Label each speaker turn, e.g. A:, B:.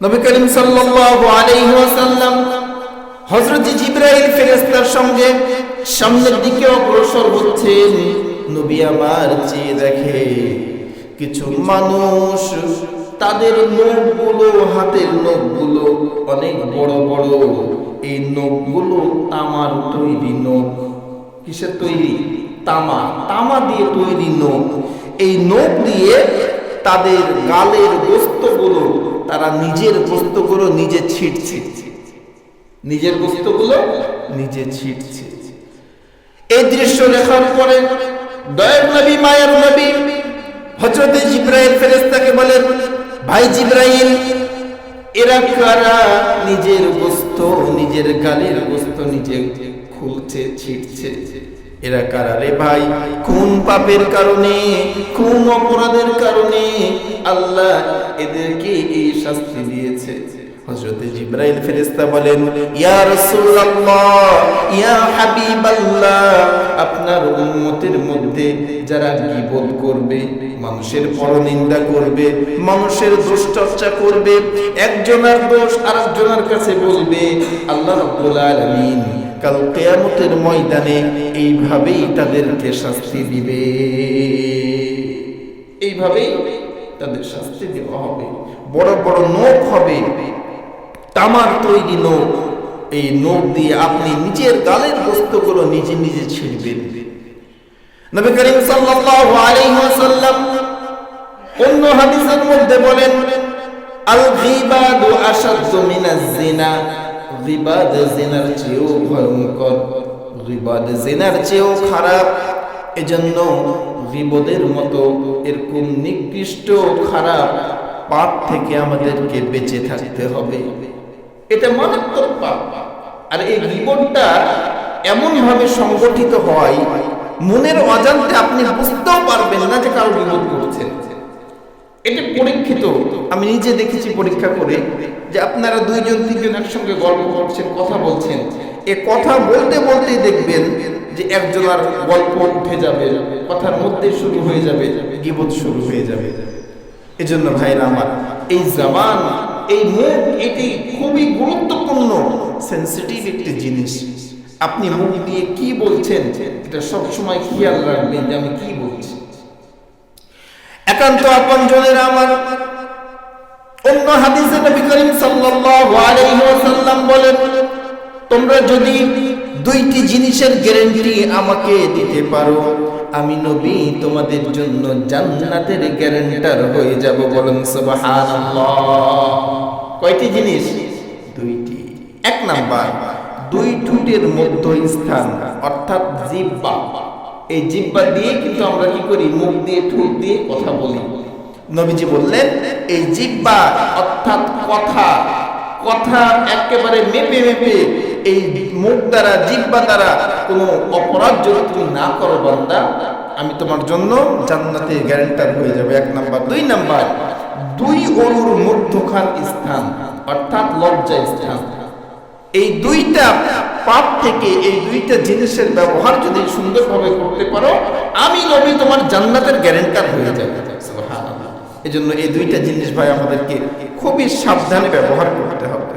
A: নবী করিম সাল্লাল্লাহু আলাইহি ওয়াসাল্লাম হযরত জিবরাইল ফেরেশতার সঙ্গে সামনের দিকে অগ্রসর হচ্ছেন। নবী আমার চেয়ে দেখে কিছু মানুষ তাদের নখগুলো, হাতের নখগুলো অনেক বড় বড়। এই নখগুলো তামার তৈরি নখ। কিসের তৈরি? তামা। তামা দিয়ে তৈরি নখ। এই নখ দিয়ে তাদের গালের গোস্তগুলো তারা নিজের গোস্তগুলো নিজে ছিটছে। নিজের গোস্তগুলো নিজে ছিটছে। এই দৃশ্য দেখার পরে দয়ার নবী, মায়ের নবী হজরত জিব্রাইল ফেরেশতাকে বলেন, ভাই জিব্রাইল, এরা কারা? নিজের গোস্ত নিজের গালের গোস্ত নিজে খুলছে, ছিটছে। এরা কারা রে ভাই? কোন পাপের কারণে, কোন অপরাধের কারণে আল্লাহ এদেরকে এই শাস্তি দিয়েছে? হযরত জিব্রাইল ফেরেশতা বলেন, ইয়া রাসূলুল্লাহ, ইয়া হাবিবাল্লাহ, আপনার উম্মতের মধ্যে যারা গীবত করবে, মানুষের পরনিন্দা করবে, মানুষের দোষ চর্চা করবে, একজনের দোষ আরেকজনের কাছে বলবে, আল্লাহ রাব্বুল আলামিন কাল কিয়ামতের ময়দানে এইভাবেই তাদেরকে শাস্তি দিবে। এইভাবেই তাদের শাস্তি দেওয়া হবে। বড় বড় নখ হবে। তামার তৈরি নখ। এই নখ দিয়ে আপনি নিজের গালের বস্তুগুলো নিজে নিজে ছিঁড়বেন। অন্য মধ্যে বলেন চেয়েও খারাপ। এজন্য গীবদের মতো এরকম নিকৃষ্ট খারাপ পাপ থেকে আমাদেরকে বেঁচে থাকতে হবে। এটা মারাত্মক পাপ। আর এই গীবনটা এমন ভাবে সংগঠিত হয়, মনের অজান্তে আপনি বুঝতেও পারবেন না যে কারও বিরোধ করছেন এটা পরীক্ষিত। আমি নিজে দেখেছি পরীক্ষা করে যে আপনারা দুইজন, তিনজন একসঙ্গে গল্প করছেন, কথা বলছেন। এ কথা বলতে বলতেই দেখবেন যে একজন আর গল্প উঠে যাবে, কথার মধ্যে শুরু হয়ে যাবে, গিবত শুরু হয়ে যাবে। এজন্য ভাইরা আমার, এই জবান এই মুখ, এটি খুবই গুরুত্বপূর্ণ সেন্সিটিভ একটি জিনিস। আপনি মুখ দিয়ে কি বলছেন, এটা সবসময় খেয়াল রাখবেন যে আমি কি বলছি। একান্ত আপন জনের আমার, অন্য হাদিসে নবী করিম সাল্লাল্লাহু আলাইহি ওয়াসাল্লাম বলেন, তোমরা যদি দুইটি জিনিসের গ্যারেন্টি আমাকে দিতে পারো। আমি নবী, তোমাদের জন্য জান্নাতের গ্যারান্টার হয়ে যাব বলুন কয়টি জিনিস? দুইটি। এক নাম্বার, দুই ঠোঁটের মধ্য স্থান, অর্থাৎ জিহ্বা এই জিব্বা দিয়ে কিন্তু আমরা কি করি? মুখ দিয়ে, ঠোঁট দিয়ে কথা বলি। নবীজি বললেন, এই জিব্বা অর্থাৎ কথা কথা একেবারে মেপে মেপে এই মুখ দ্বারা, জিহ্বা দ্বারা কোনো অপরাধ যদি তুমি না করো বান্দা, আমি তোমার জন্য জান্নাতে গ্যারেন্টার হয়ে যাবে। এক নাম্বার। দুই নাম্বার, দুই অরুর মধ্যখান স্থান, অর্থাৎ লজ্জা স্থান। এই দুইটা পাপ থেকে, এই দুইটা জিনিসের ব্যবহার যদি সুন্দরভাবে করতে পারো, আমি নবী তোমার জান্নাতের গ্যারেন্টার হয়ে যাবে। এই জন্য এই দুইটা জিনিস ভাই আমাদেরকে খুবই সাবধানে ব্যবহার করতে হবে।